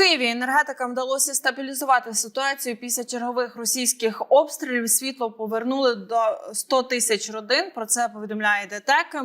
Києві енергетикам вдалося стабілізувати ситуацію після чергових російських обстрілів. Світло повернули до 100 тисяч родин. Про це повідомляє ДТЕК.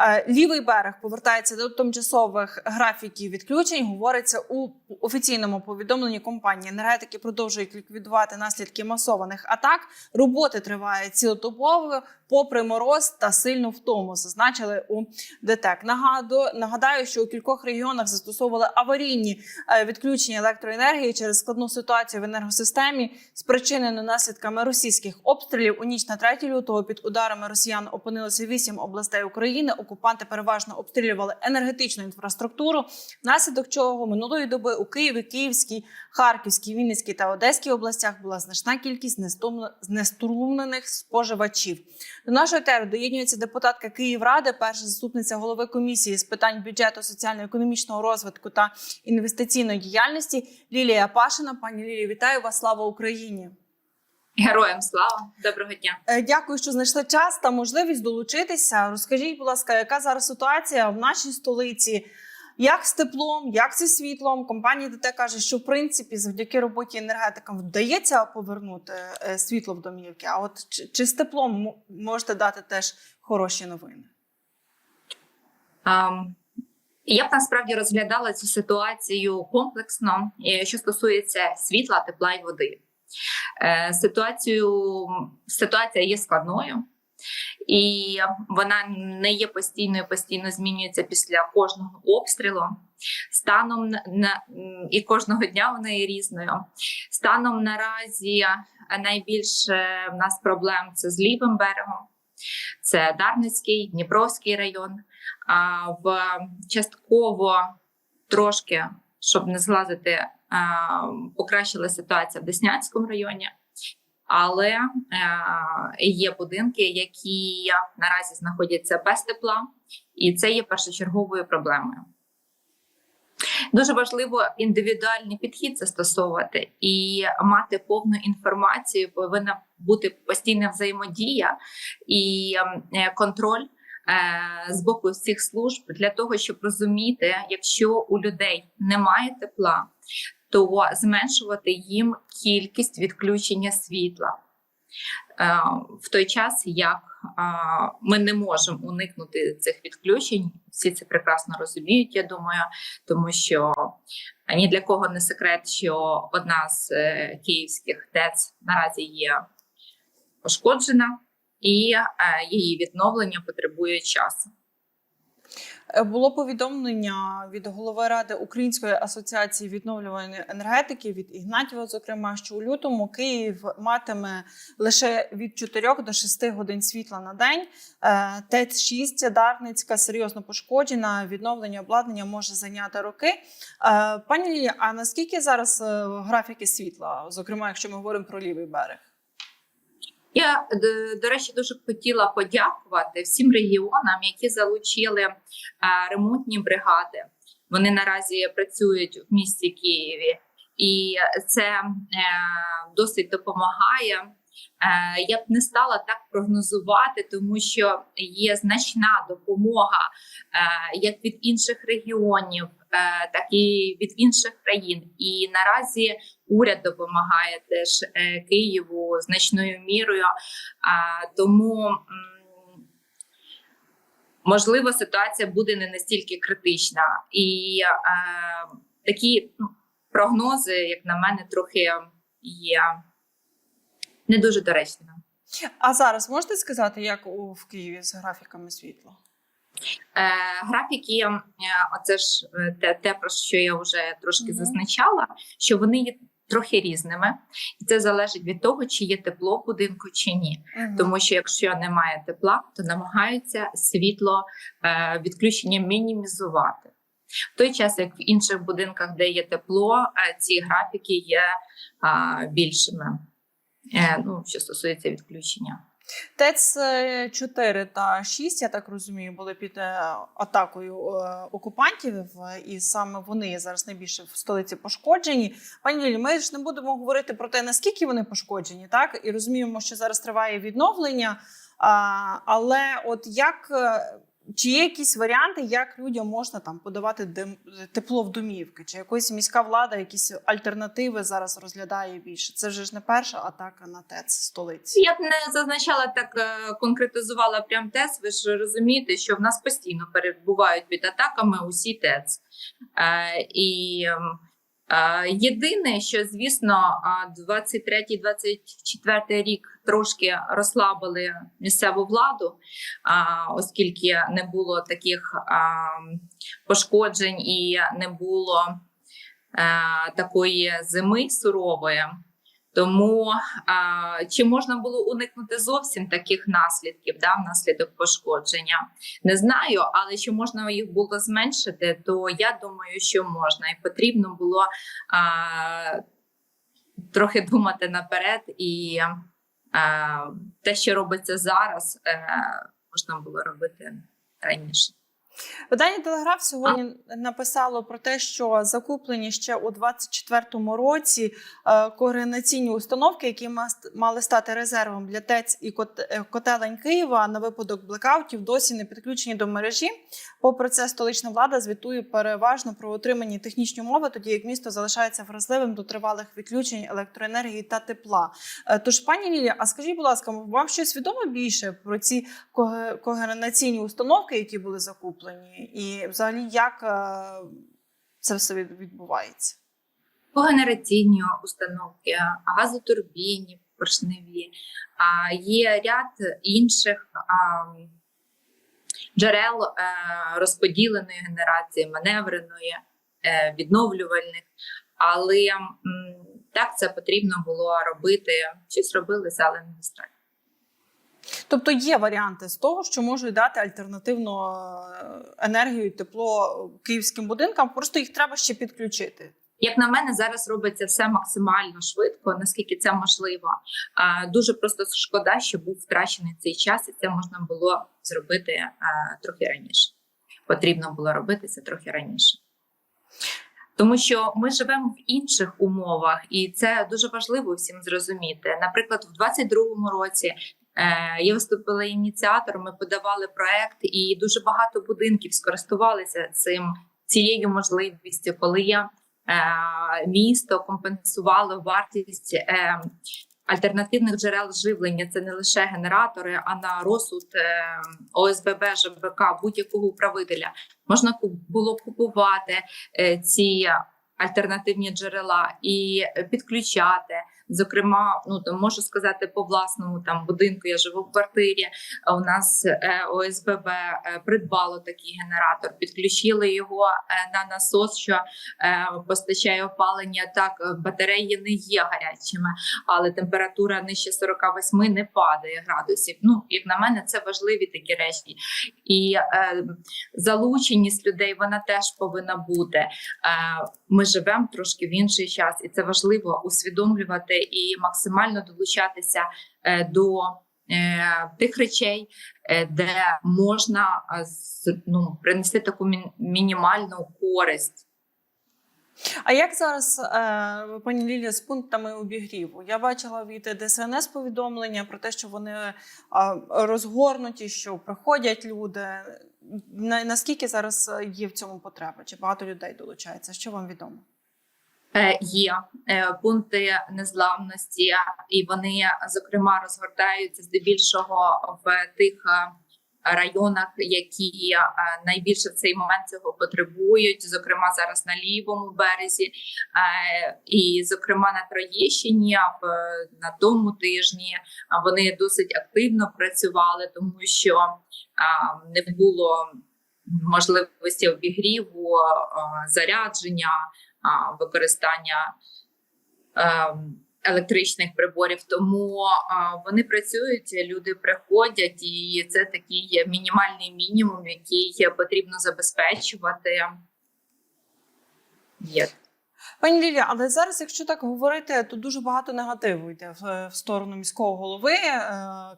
Е, Лівий берег повертається до тимчасових графіків відключень. Говориться у офіційному повідомленні компанії. Енергетики продовжують ліквідувати наслідки масованих атак. Роботи тривають цілодобово, попри мороз та сильну втому. Зазначили у ДТЕК. Нагадую, нагадаю, що у кількох регіонах застосовували аварійні е, відключення електроенергії через складну ситуацію в енергосистемі, спричинену наслідками російських обстрілів. У ніч на 3 лютого під ударами росіян опинилося вісім областей України. Окупанти переважно обстрілювали енергетичну інфраструктуру, внаслідок чого минулої доби у Києві, Київській, Харківській, Вінницькій та Одеській областях була значна кількість знеструмлених споживачів. До нашої тери доєднюється депутатка Київради, перша заступниця голови комісії з питань бюджету, соціально-економічного розвитку та інвестиційної діяльності Лілія Пашина. Пані Лілія, вітаю вас! Слава Україні! Героям слава, доброго дня. Е, Дякую, що знайшли час та можливість долучитися. Розкажіть, будь ласка, яка зараз ситуація в нашій столиці? Як з теплом, як зі світлом? Компанія ДТ каже, що в принципі завдяки роботі енергетикам вдається повернути е, світло в домівки. А от чи, чи з теплом можете дати теж хороші новини? Ем, Я б насправді розглядала цю ситуацію комплексно, е, що стосується світла, тепла і води. Е, Ситуацію, ситуація є складною, і вона не є постійною, постійно змінюється після кожного обстрілу. Станом на, і кожного дня вона є різною. Станом наразі найбільше в нас проблем це з лівим берегом, це Дарницький, Дніпровський район. А в частково трошки, щоб не зглазити, а, покращила ситуація в Деснянському районі. Але е, є будинки, які наразі знаходяться без тепла, і це є першочерговою проблемою. Дуже важливо індивідуальний підхід застосовувати і мати повну інформацію. Повинна бути постійна взаємодія і е, контроль е, з боку всіх служб для того, щоб розуміти, якщо у людей немає тепла, то зменшувати їм кількість відключення світла. Е, В той час, як е, ми не можемо уникнути цих відключень, всі це прекрасно розуміють, я думаю, тому що ні для кого не секрет, що одна з е, київських ТЕЦ наразі є пошкоджена, і її відновлення потребує часу. Е, Було повідомлення від голови ради Української асоціації відновлюваної енергетики від Ігнатєва, зокрема, що у лютому Київ матиме лише від 4 до 6 годин світла на день. Е, ТЕЦ 6 Дарницька серйозно пошкоджена. Відновлення обладнання може зайняти роки. Е, Пані а наскільки зараз графіки світла, зокрема, якщо ми говоримо про лівий берег? Я до речі дуже хотіла подякувати всім регіонам, які залучили е, ремонтні бригади. Вони наразі працюють в місті Києві, і це е, досить допомагає. Е, я б не стала так прогнозувати, тому що є значна допомога е, як від інших регіонів, е, так і від інших країн. І наразі уряд допомагає теж е, Києву значною мірою. Тому можливо ситуація буде не настільки критична. І е, такі ну, прогнози, як на мене, трохи є не дуже доречними. А зараз можете сказати, як у в Києві з графіками світла? Е, графіки, е, оце ж те, те, про що я вже трошки Мгм. зазначала, що вони є трохи різними, і це залежить від того, чи є тепло в будинку чи ні. Мгм. Тому що якщо немає тепла, то намагаються світло е, відключення мінімізувати. В той час, як в інших будинках, де є тепло, е, ці графіки є е, більшими. Е, ну, що стосується відключення. ТЕЦ 4 та 6, я так розумію, були під е, атакою е, окупантів, е, і саме вони зараз найбільше в столиці пошкоджені. Пані Лілі, ми ж не будемо говорити про те, наскільки вони пошкоджені, так і розуміємо, що зараз триває відновлення. Але от як е, чи є якісь варіанти, як людям можна там подавати дим, тепло в домівки? Чи якась міська влада, якісь альтернативи зараз розглядає більше? Це вже ж не перша атака на ТЕЦ столиці. Я б не зазначала так, е, конкретизувала прям ТЕЦ. Ви ж розумієте, що в нас постійно перебувають під атаками усі ТЕЦ. Е, і ем, єдине, що звісно, а, 23-24 рік трошки розслабили місцеву владу, оскільки не було таких пошкоджень і не було е, такої зими сурової. Тому а, чи можна було уникнути зовсім таких наслідків, да, внаслідок пошкодження? Не знаю, але чи можна їх було зменшити, то я думаю, що можна, і потрібно було а, трохи думати наперед, і а, те, що робиться зараз, е, можна було робити раніше. Видання Телеграф сьогодні написало про те, що закуплені ще у 2024 році е, координаційні установки, які мали стати резервом для ТЕЦ і е, котелень Києва на випадок блекаутів, досі не підключені до мережі. Попри це, столична влада звітує переважно про отримані технічні умови, тоді як місто залишається вразливим до тривалих відключень електроенергії та тепла. Е, Тож, пані Лілія, а скажіть, будь ласка, вам щось відомо більше про ці когенераційні установки, які були закуплені, і взагалі як е, це все від- відбувається? когенераційні установки, газотурбінні, поршневі. Є ряд інших джерел е, розподіленої генерації, маневреної, е, відновлювальних. Але так це потрібно було робити. Щось робилося, але не достатньо. Тобто є варіанти з того, що можуть дати альтернативну е, енергію і тепло київським будинкам, просто їх треба ще підключити. Як на мене, зараз робиться все максимально швидко, наскільки це можливо. Дуже просто шкода, що був втрачений цей час, і це можна було зробити трохи раніше. Потрібно було робити це трохи раніше. Тому що ми живемо в інших умовах, і це дуже важливо всім зрозуміти. Наприклад, в 22-му році е, я виступила ініціатором, ми подавали проект, і дуже багато будинків скористувалися цим цією можливістю, коли я е, місто компенсувало вартість е, альтернативних джерел живлення. Це не лише генератори, а на розсуд е, ОСББ, ЖБК, будь-якого управителя можна було купувати е, ці альтернативні джерела і підключати. Зокрема, ну то можу сказати по власному там будинку. Я живу в квартирі. У нас е, ОСББ е, придбало такий генератор, підключили його е, на насос, що постачає опалення. Так, батареї не є гарячими, але температура нижче 48 не падає градусів. Ну, як на мене, це важливі такі речі. І е, залученість людей вона теж повинна бути. Е, ми живемо трошки в інший час, і це важливо усвідомлювати і максимально долучатися е, до е, тих речей, е, де можна ну, принести таку мінімальну користь. А як зараз, пані Лілія, з пунктами обігріву? Я бачила від ДСНС повідомлення про те, що вони розгорнуті, що приходять люди. На- Наскільки зараз є в цьому потреба? Чи багато людей долучається? Що вам відомо? Е, Є е, пункти незламності, і вони зокрема розгортаються здебільшого в тих е, районах, які найбільше в цей момент цього потребують. Зокрема, зараз на лівому березі, і зокрема на Троєщині. на тому тижні вони досить активно працювали, тому що не було можливості обігріву, зарядження використання е, електричних приборів. Тому вони працюють, люди приходять, і це такий мінімальний мінімум, який потрібно забезпечувати. Є. Пані Лілія, але зараз, якщо так говорити, то дуже багато негативу йде в, сторону міського голови е,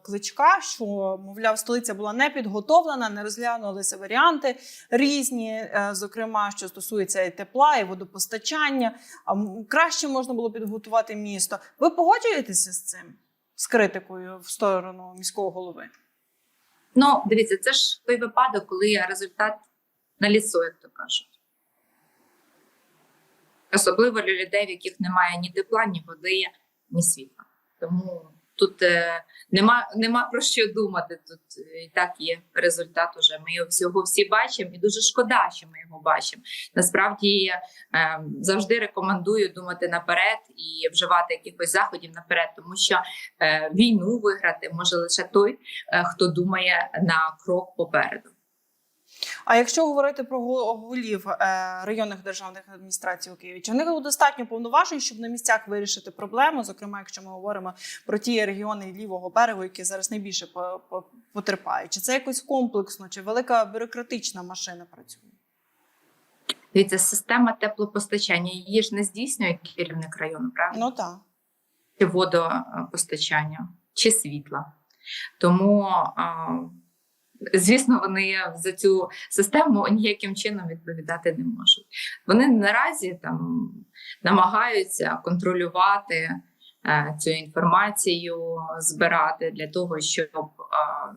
кличка, що мовляв, столиця була не підготовлена, не розглянулися варіанти різні, е, зокрема, що стосується і тепла, і водопостачання. А краще можна було підготувати місто. Ви погоджуєтеся з цим? З критикою в сторону міського голови? Ну, дивіться, це ж той випадок, коли результат на лісо, як то кажуть. Особливо для людей, в яких немає ні тепла, ні води, ні світла. Тому тут е, нема, нема про що думати. Тут е, і так є результат. Уже ми його всього всі бачимо, і дуже шкода, що ми його бачимо. Насправді е, завжди рекомендую думати наперед і вживати якихось заходів наперед, тому що е, війну виграти може лише той, е, хто думає на крок попереду. А якщо говорити про голів е, районних державних адміністрацій у Києві, чи в них достатньо повноважень, щоб на місцях вирішити проблему? Зокрема, якщо ми говоримо про ті регіони лівого берегу, які зараз найбільше по- по- потерпають, чи це якось комплексно, чи велика бюрократична машина працює? Дивіться, система теплопостачання її ж не здійснює керівник району, правильно? Ну так. чи водопостачання, чи світла. Тому, звісно, вони за цю систему ніяким чином відповідати не можуть. Вони наразі там намагаються контролювати е, цю інформацію, збирати для того, щоб а,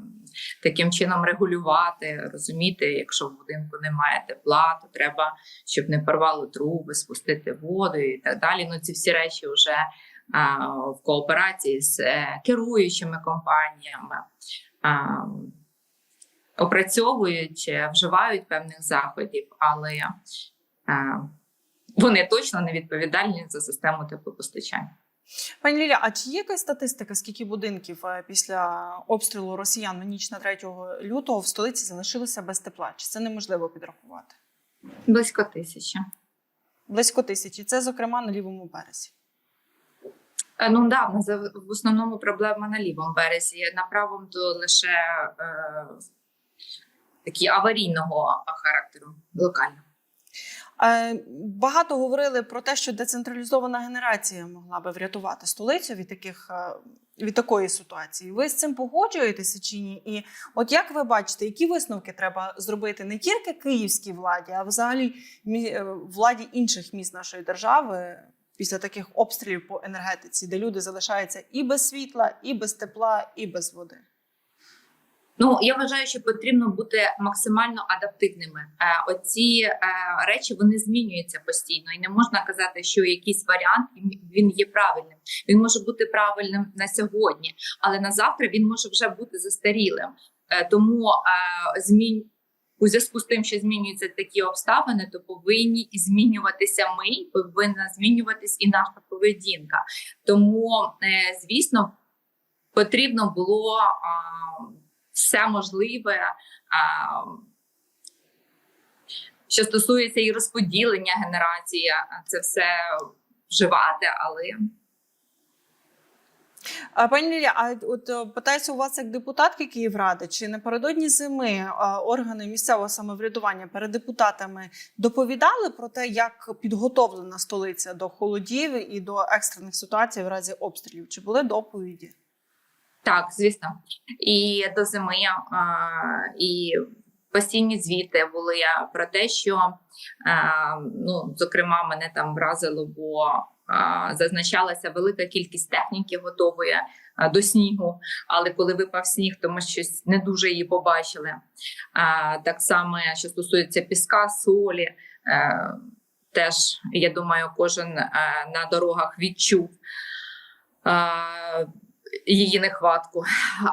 таким чином регулювати, розуміти, якщо в будинку немає тепла, то треба, щоб не порвало труби, спустити воду і так далі. Ну, ці всі речі вже а, в кооперації з е, керуючими компаніями. А, Опрацьовують, е, вживають певних заходів, але е, вони точно не відповідальні за систему теплопостачання. Пані Лілія, а чи є якась статистика, скільки будинків е, після обстрілу росіян на ніч на 3 лютого в столиці залишилося без тепла? Чи це неможливо підрахувати? Близько тисячі. Близько тисячі. Це, зокрема, на лівому березі. Е, Ну да, в в основному проблема на лівому березі. На правому то лише е, такі аварійного характеру локально. Е, Багато говорили про те, що децентралізована генерація могла би врятувати столицю від таких е, від такої ситуації. Ви з цим погоджуєтеся чи ні? І от як ви бачите, які висновки треба зробити не тільки київській владі, а взагалі е, владі інших міст нашої держави після таких обстрілів по енергетиці, де люди залишаються і без світла, і без тепла, і без води? Ну я вважаю, що потрібно бути максимально адаптивними. Е, оці е, речі вони змінюються постійно, і не можна казати, що якийсь варіант він- є правильним. Він може бути правильним на сьогодні, але на завтра він може вже бути застарілим. Е, тому е, змін. У зв'язку з тим, що змінюються такі обставини, то повинні змінюватися ми, повинна змінюватись і наша поведінка. Тому, звісно, потрібно було все можливе, а, що стосується і розподілення генерації, це все вживати, але Пані Лілія, а от е, питаюся у вас як депутатки Київради, чи напередодні зими е, органи місцевого самоврядування перед депутатами доповідали про те, як підготовлена столиця до холодів і до екстрених ситуацій в разі обстрілів? Чи були доповіді? Так, звісно, і до зими, і постійні звіти були про те, що ну, зокрема, мене там вразило, бо зазначалася велика кількість техніки готової до снігу. Але коли випав сніг, то ми щось не дуже її побачили. Так само, що стосується піска, солі. Е, Теж я думаю, кожен е, на дорогах відчув її нехватку.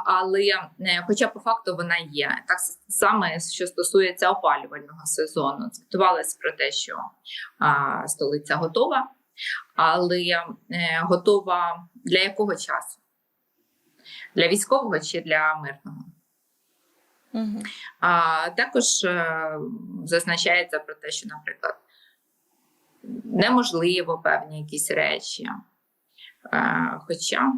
Але е, хоча по факту вона є. Так саме що стосується опалювального сезону, звітувалось про те, що а, столиця готова, але е, готова для якого часу? Для військового чи для мирного? Угу. А також е, зазначається про те, що, наприклад, неможливо певні якісь речі. Е, хоча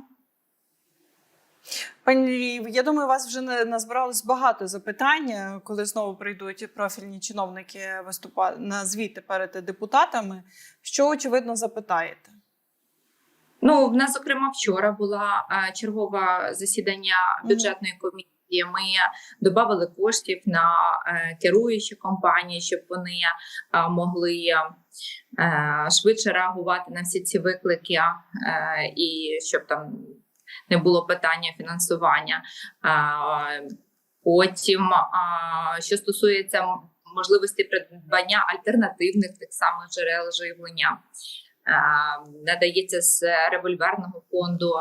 Пані Лілії, я думаю, у вас вже назбиралось багато запитань, е, коли знову прийдуть профільні чиновники виступати на звіти перед депутатами. Що очевидно запитаєте? Ну, в нас, зокрема, вчора була е, чергове засідання бюджетної комісії. Ми додали коштів на е, керуючі компанії, щоб вони могли швидше реагувати на всі ці виклики, і щоб там не було питання фінансування. Е, Потім, що стосується можливості придбання альтернативних так само джерел живлення, надається з револьверного фонду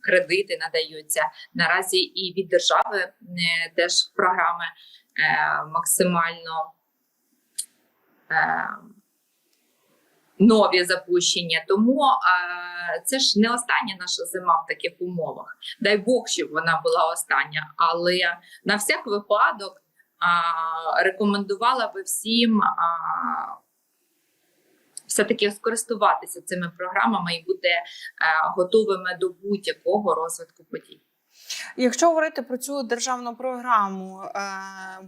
кредити надаються наразі і від держави е, теж програми е, максимально. Нові запущення, тому це ж не остання наша зима в таких умовах. Дай Бог, щоб вона була остання, але на всяк випадок рекомендувала би всім а, все-таки скористуватися цими програмами і бути е, готовими до будь-якого розвитку подій. Якщо говорити про цю державну програму, е,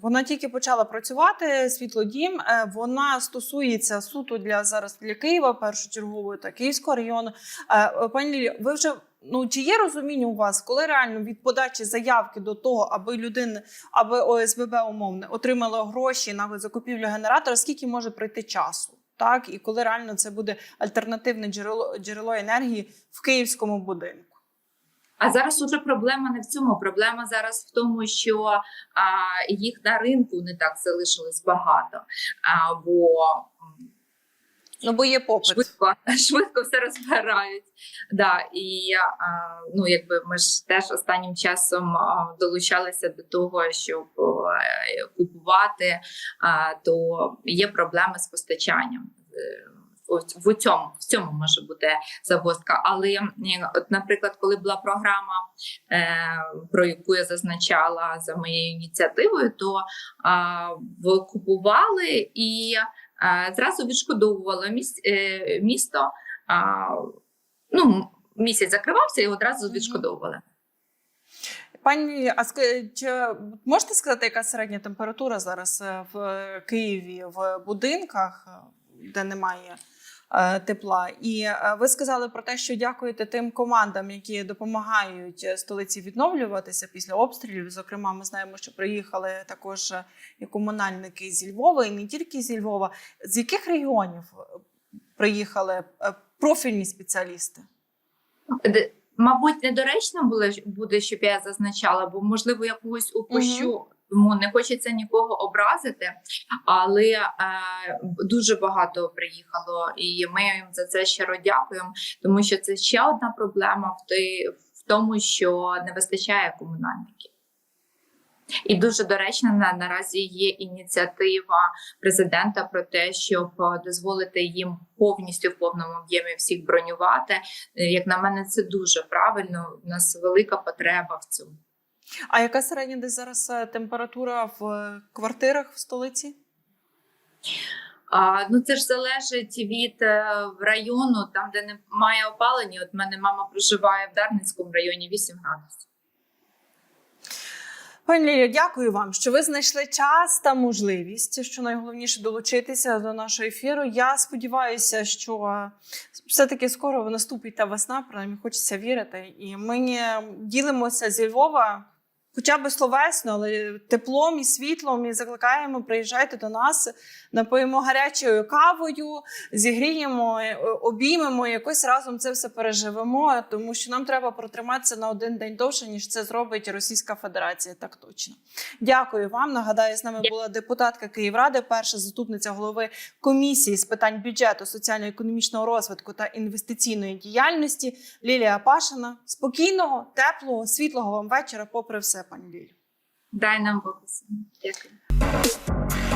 вона тільки почала працювати. Світлодім, е, вона стосується суто для зараз для Києва, першочергово та Київського району. Е, Пані Лілі, ви вже ну чи є розуміння у вас, коли реально від подачі заявки до того, аби людина, аби ОСББ умовне отримала гроші на закупівлю генератора, скільки може пройти часу? Так, і коли реально це буде альтернативне джерело джерело енергії в київському будинку? А зараз уже проблема не в цьому. Проблема зараз в тому, що а, їх на ринку не так залишилось багато. А, бо Ну бо є попит. швидко, швидко все розбирають. Да, і а, ну, якби ми ж теж останнім часом а, долучалися до того, щоб е, купувати, а, то є проблеми з постачанням. Е, в- цьому в цьому може бути загвоздка. Але от, наприклад, коли була програма, е, про яку я зазначала за моєю ініціативою, то в- купували і а, зразу відшкодовувало міс, е, місто. А, ну, місяць закривався і одразу відшкодовували. Пані, а чи можете сказати, яка середня температура зараз е, в Києві в будинках, е, де немає е, тепла? І е, ви сказали про те, що дякуєте тим командам, які допомагають е, столиці відновлюватися після обстрілів. Зокрема, ми знаємо, що приїхали також е, і комунальники зі Львова, і не тільки зі Львова. З яких регіонів е, приїхали е, профільні спеціалісти? Мабуть, недоречно було буде, щоб я зазначала, бо можливо я когось упущу. Тому не хочеться нікого образити, але е, дуже багато приїхало, і ми їм за це щиро дякуємо, тому що це ще одна проблема в, ти, в тому, що не вистачає комунальників. І дуже доречно на наразі є ініціатива президента про те, щоб е, дозволити їм повністю в повному об'ємі всіх бронювати. Е, Як на мене, це дуже правильно. У нас велика потреба в цьому. А яка середня десь зараз е, температура в е, квартирах в столиці? А, ну це ж залежить від е, району, там де немає опалення. От мене мама проживає в Дарницькому районі 8 градусів. Пані Лілія, дякую вам, що ви знайшли час та можливість, що найголовніше долучитися до нашого ефіру. Я сподіваюся, що все-таки скоро наступить та весна, принаймні хочеться вірити. І ми ділимося зі Львова. Хоча б словесно, але теплом і світлом, і закликаємо, приїжджайте до нас, напоїмо гарячою кавою, зігріємо, е, обіймемо, якось разом це все переживемо, тому що нам треба протриматися на один день довше, ніж це зробить Російська Федерація. Так точно. Дякую вам. Нагадаю, з нами була депутатка Київради, перша заступниця голови комісії з питань бюджету, соціально-економічного розвитку та інвестиційної діяльності Лілія Пашина. Спокійного, теплого, світлого вам вечора, попри все, пані Лілі. Дай нам Бог. Дякую.